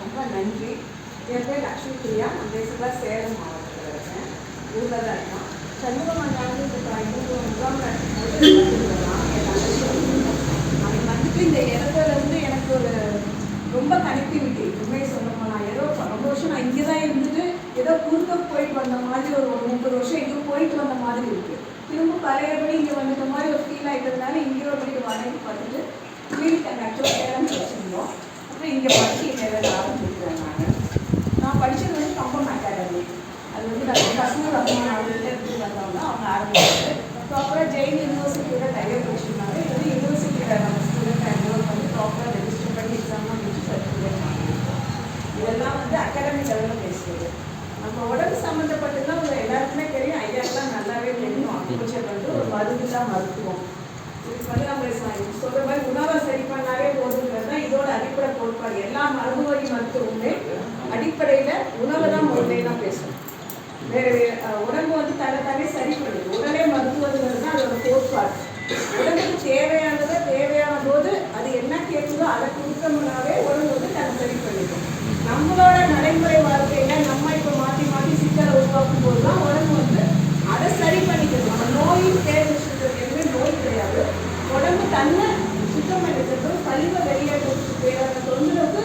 ரொம்ப நன்றி. என் பேர் லக்ஷ்மி பிரியா. நான் பேசிக்கலாக சேலம் மாவட்டத்தில் இருக்கேன். ஊரில் தான் இருக்கோம் சண்முகம் வந்து இப்போ ஐநூறு முகாம் என் அவன் வந்துட்டு இந்த இடத்துலேருந்து எனக்கு ஒரு ரொம்ப கனெக்டிவிட்டி உண்மையை சொல்லணும் நான் ஏதோ ரொம்ப வருஷம் நான் இங்கே தான் இருந்துட்டு ஏதோ குறுக்க போயிட்டு வந்த மாதிரி ஒரு முப்பது வருஷம் இங்கே போயிட்டு வந்த மாதிரி இருக்குது திரும்ப பழையபடி இங்கே வந்துட்ட மாதிரி ஒரு ஃபீல் ஆகிட்டதுனால இங்கே ஒரு வீடு வாடகை பார்த்துட்டு வீடு அங்கே ஆக்சுவலாக சேலம் வச்சுருந்தோம். இங்கே படிச்சு இங்கே வேலை ஆரம்பிச்சிருக்கிறேன் நான். நான் படித்தது வந்து கம்பம் அகாடமி அது. வந்து நான் கஸ்தூர் ரஹ்மான் அவங்கள்ட்ட எடுத்து வந்தவங்க அவங்க ஆரம்பிச்சது ப்ராப்பராக ஜெயின் யூனிவர்சிட்டியோட டைப் வச்சுருந்தாங்க இது வந்து யூனிவர்சிட்டியோட நம்ம ஸ்டூடெண்ட் என்ரோல் பண்ணி ப்ராப்பராக ரெஜிஸ்டர் பண்ணி எக்ஸாம்லாம் முடிச்சு சர்டிஃபிகேட் வாங்கியிருக்கோம் இதெல்லாம் வந்து அகாடமிக் லெவலில் பேசுறது. நம்ம உடம்பு சம்மந்தப்பட்டதுலாம் உங்க எல்லாருக்குமே தெரியும். ஐயாக்கெல்லாம் நல்லாவே தெரியும். அக்குபஞ்சர் வந்து ஒரு மருந்துதான் மருத்துவம். இதுக்கு வந்து நம்ம சொல்கிற மாதிரி உணவை சரி பண்ணாலே போதும். கோட்பாடு எல்லா மரபு வழி மருத்துவமுமே அடிப்படையில் உணவை தான் முதல்ல தான் பேசணும். வேற உடம்பு வந்து தன்னை தானே சரி பண்ணுது உடலே மருத்துவங்கிறது தான் அதோட கோட்பாடு. உடம்புக்கு தேவையானதை தேவையான போது அது என்ன கேட்குதோ அதை கொடுத்தோம்னாவே உடம்பு வந்து தன்னை சரி பண்ணிடும் நம்மளோட நடைமுறை வாழ்க்கையில நம்ம இப்போ மாற்றி மாற்றி சிக்கலை உருவாக்கும் போது தான் உடம்பு வந்து அதை சரி பண்ணிக்கணும் நம்ம நோயும் தேர்ந்தெடுக்கிறது எதுவுமே நோய் கிடையாது உடம்பு தன்னை சுத்தம் பண்ணிக்கிறது கழிவை வெளியேற்றத்துக்கு தேவையான தொந்தரவுக்கு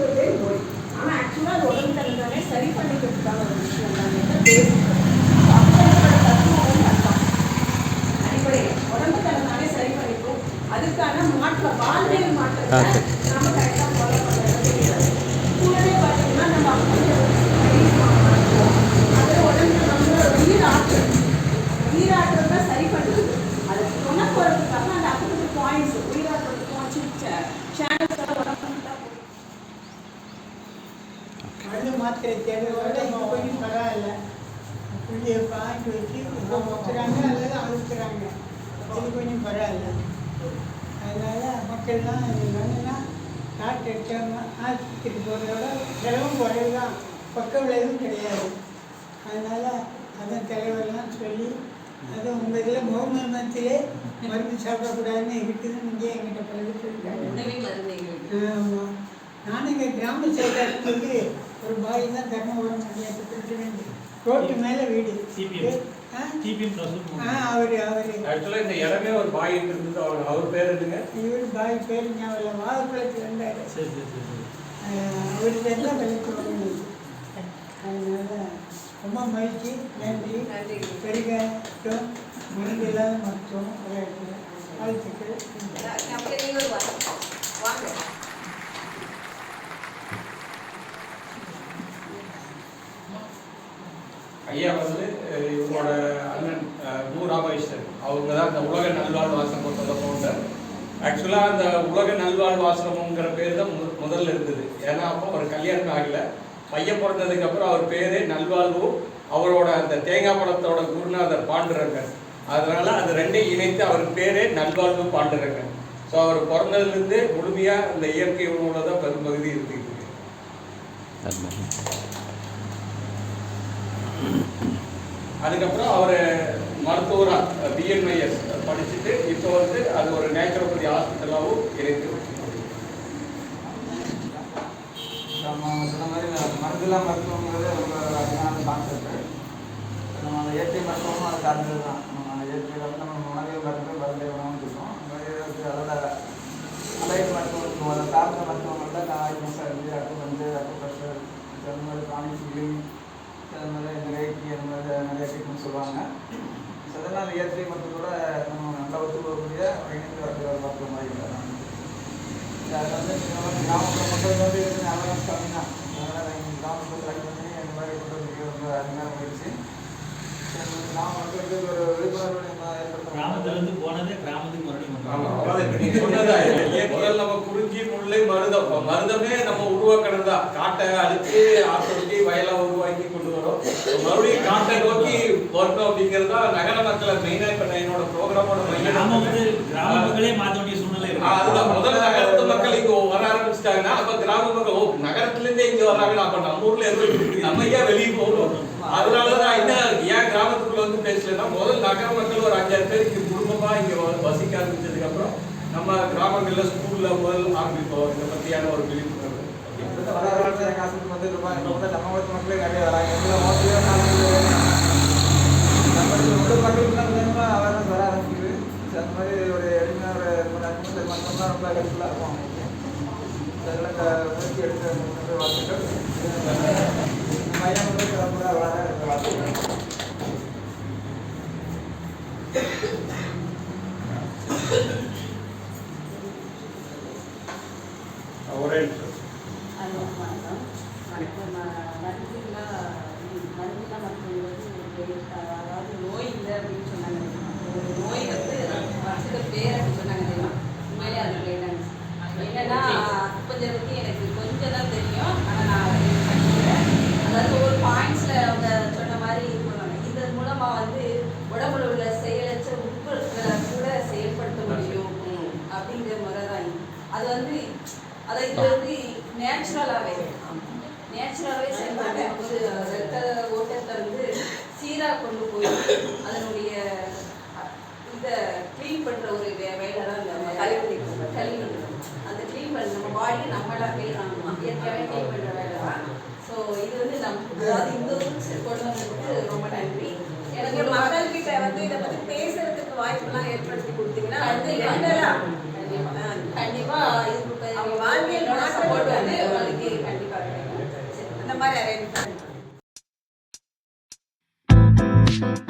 வச்சுக்கிறதே நோய் ஆனால் ஆக்சுவலாக அது உடம்பு தன்னை தானே சரி பண்ணிக்கிறதுக்கான ஒரு விஷயம் தான். அடிப்படையில் உடம்பு தன்னை தானே சரி பண்ணிக்கும் அதுக்கான மாற்ற வாழ்வியல் மாற்றத்தை நம்ம கரெக்டாக ஃபாலோ பண்ணுறது தெரியாது கூடவே பார்த்தீங்கன்னா நம்ம அப்படி அது உடம்பு நம்மளோட உயிர் ஆற்றல் உயிர் ஆற்றல் தான் சரி பண்ணுது அது கொண்டு போகிறதுக்காக அந்த அக்குபஞ்சர் பாயிண்ட்ஸ் உயிர் ஆற்றல் பாயிண்ட்ஸ் சேனல்ஸ் உடம்பு தான் போகும் மருந்து மாத்திரை தேவையோட இப்போ கொஞ்சம் பரவாயில்ல. புள்ளியை பாயிண்ட் வச்சு முத்துறாங்க அல்லது அழுத்துறாங்க இது கொஞ்சம் பரவாயில்ல. அதனால மக்கள்லாம் என்னன்னா டாக்டர் எடுக்காம ஆஸ்பத்திரிக்கு போகிறதோட செலவும் குறைவு தான் பக்க விளைவும் கிடையாது. அதனால அதான் தலைவர்லாம் சொல்லி அது உங்கள் இதில் முகமது மத்தியிலே மருந்து சாப்பிடக்கூடாதுன்னு இருக்குதுன்னு இங்கே எங்கிட்ட பழகி சொல்லிட்டாங்க. உணவே மருந்து ஆமா. நானும் இங்கே கிராம சைடில் இருக்கும்போது ஒரு பாய் தான் தர்மபுரம் பஞ்சாயத்து பிரசிடென்ட் ரோட்டு மேலே வீடு. ஆ? அவர் அவர். ஆக்சுவலாக இந்த இடமே ஒரு பாய் இருந்தது அவர் அவர் பேர் என்னங்க? இவர் பாய் பேர் ஞாபகம் இல்லை. வாழைப்பழத்தில் இருந்தார் சரி சரி சரி சரி. அவர்கிட்ட தான் விலைக்கு வாங்கினது அதனால ரொம்ப மகிழ்ச்சி. நன்றி. நன்றி. பெருகாட்டம் மருந்து இல்லாத மருத்துவம் விளையாட்டு வாழ்த்துக்கள். வாங்க. ஐயா வந்து இவங்களோட அண்ணன் அஹ், மு ராமகிருஷ்ணன். அவங்க தான் இந்த உலக நல்வாழ்வு ஆசிரமத்தோட ஃபவுண்டர் ஆக்சுவலாக அந்த உலக நல்வாழ்வு ஆசிரமங்கிற பேர் தான் முதல்ல இருந்தது. ஏன்னா அப்போ அவர் கல்யாணம் ஆகலை. பையன் பிறந்ததுக்கப்புறம் அவர் பேரே நல்வாழ்வு. அவரோட அந்த தேங்காய் பழத்தோட குருநாதர் பாண்டுரங்கன். அதனால் அது ரெண்டையும் இணைத்து அவர் பேரே நல்வாழ்வு பாண்டுரங்கன். ஸோ அவர் பிறந்ததுலேருந்து முழுமையாக இந்த இயற்கை உணவுல தான் பெரும்பகுதி இருந்துகிட்டு இருக்கு. அதுக்கப்புறம் அவர் மருத்துவராக பிஎன்ஐஎஸ் படிச்சுட்டு இப்போ வந்து அது ஒரு நேச்சுரோபதி ஹாஸ்பிட்டலாகவும் இருக்கு. நம்ம சொன்ன மாதிரி மருந்துலாம் மருத்துவங்கிறது ரொம்ப அதிகமான கான்செப்ட் நம்ம அந்த இயற்கை மருத்துவமும் அது சார்ந்தது தான். நம்ம இயற்கை இயற்கையில் வந்து நம்ம உணவே மருந்து மருந்தே உணவுன்னு இருக்கோம் அந்த மாதிரி அதோட அலைட் மருத்துவம் அதை சார்ந்த மருத்துவங்கள் தான் நான் ஆய்வு மாதம் இருந்து அக்கு வந்து அக்கு ப்ரெஷர் அந்த மாதிரி க்ரானிக் ஃபீலிங் அந்த மாதிரி இந்த ரேக்கி அந்த மாதிரி நிறைய ட்ரீட்மெண்ட் சொல்லுவாங்க ஸோ அதெல்லாம் இயற்கை மருத்துவத்தோட நம்ம நல்லா ஒத்து போகக்கூடிய ஒரு இணைந்து வரக்கூடிய ஒரு மாதிரி இல்லை அது வந்து கிராமப்புற மக்கள் வந்து இருந்து அவேர்னஸ் கம்மி தான் அதனால் எங்கள் கிராமத்தில் ட்ரை பண்ணி இந்த மாதிரி கொண்டு வந்து ரொம்ப அருமையாக போயிடுச்சு கிராம மக்களுக்கு ஒரு விழிப்புணர்வு நம்ம ஏற்படுத்தணும். போனதே கிராமத்துக்கு மறுபடியும் நம்ம குறிஞ்சி முல்லை மருதம். மருதமே நம்ம உருவாக்கணும் தான் காட்டை அழிச்சு ஆத்தொட்டி வயலை உருவாக்கி கொண்டு வரோம். மறுபடியும் காட்டை நோக்கி வரணும் அப்படிங்கிறது தான் நகர மக்களை மெயினா இப்ப என்னோட ப்ரோக்ராமோட வந்து மையம் கிராம மக்களே மாற்ற வேண்டிய அதுதான். முதல்ல நகரத்து மக்கள் இங்க வர ஆரம்பிச்சிட்டாங்கன்னா அப்ப கிராம மக்கள் ஓ நகரத்துல இருந்தே இங்க வர்றாங்கன்னா அப்ப நம்ம ஊர்ல இருந்து நம்ம ஏன் வெளியே போகணும்? அதனாலதான் என்ன ஏன் கிராமத்துக்குள்ள வந்து பேசலன்னா முதல் நகர மக்கள் ஒரு அஞ்சாறு பேர் இங்க குடும்பமா இங்க வசிக்க ஆரம்பிச்சதுக்கு அப்புறம் நம்ம கிராமங்கள்ல ஸ்கூல்ல முதல் ஆரம்பிப்போம். இதை பத்தியான ஒரு விழிப்புணர்வு. வர காலத்தில் வந்து நம்ம மக்களே நிறைய வராங்க. எங்களை நம்ம மக்களுக்கு அவேர்னஸ் வர ஆரம்பிக்குது. அந்த மாதிரி ஒரு நேரம் மட்டும்தான் ரொம்ப ஹெல்ப்ஃபுல்லாக இருக்கும் அவங்களுக்கு. அதெல்லாம் இந்த முயற்சி முன்னேற்ற வாழ்த்துக்கள் மையம் வந்து வளர எனக்கு வாழ்த்துக்கள் ஒரே வணக்கம். வணக்கம். மருந்துகளா மருந்துலாம் மருத்துவம் அதாவது நோய் இல்லை அப்படின்னு சொன்னாங்க ஒரு நோய் வந்து பேர் அப்படின்னு சொன்னாங்க தெரியுமா? உண்மையிலே அது என்னன்னா கொஞ்சம் பற்றி எனக்கு கொஞ்சம் தான் தெரியும் ஆனால் நான் அதை படிக்கிறேன் அதாவது ஒரு பாயிண்ட்ஸில் அவங்க சொன்ன மாதிரி பண்ணுவாங்க இதன் மூலமாக வந்து உடம்புல உள்ள செயலற்ற உறுப்புகளை கூட செயல்படுத்த முடியும் அப்படிங்கிற முறை தான். அது வந்து அதை இது வந்து நேச்சுரலாகவே நேச்சுரலாகவே செயல்பட்டு ஒரு ரத்த ஓட்டத்தை வந்து சீராக கொண்டு போய் அதனுடைய இதை க்ளீன் பண்ணுற ஒரு வேலை தான் நம்ம அந்த க்ளீன் பண்ண நம்ம பாடி நம்மளா க்ளீன் பண்ணணும் இயற்கையாகவே க்ளீன் பண்ணுற வேலை தான் ஸோ இது வந்து நம்ம அதாவது இந்த கொண்டு வந்ததுக்கு ரொம்ப நன்றி. எனக்கு மக்கள் கிட்ட வந்து இதை பற்றி பேசுறதுக்கு வாய்ப்புலாம் ஏற்படுத்தி கொடுத்தீங்கன்னா அது என்னடா கண்டிப்பா இதுக்கு அவங்க வாழ்வியல் சப்போர்ட் வந்து உங்களுக்கு கண்டிப்பாக அந்த மாதிரி அரேஞ்ச் Thank you.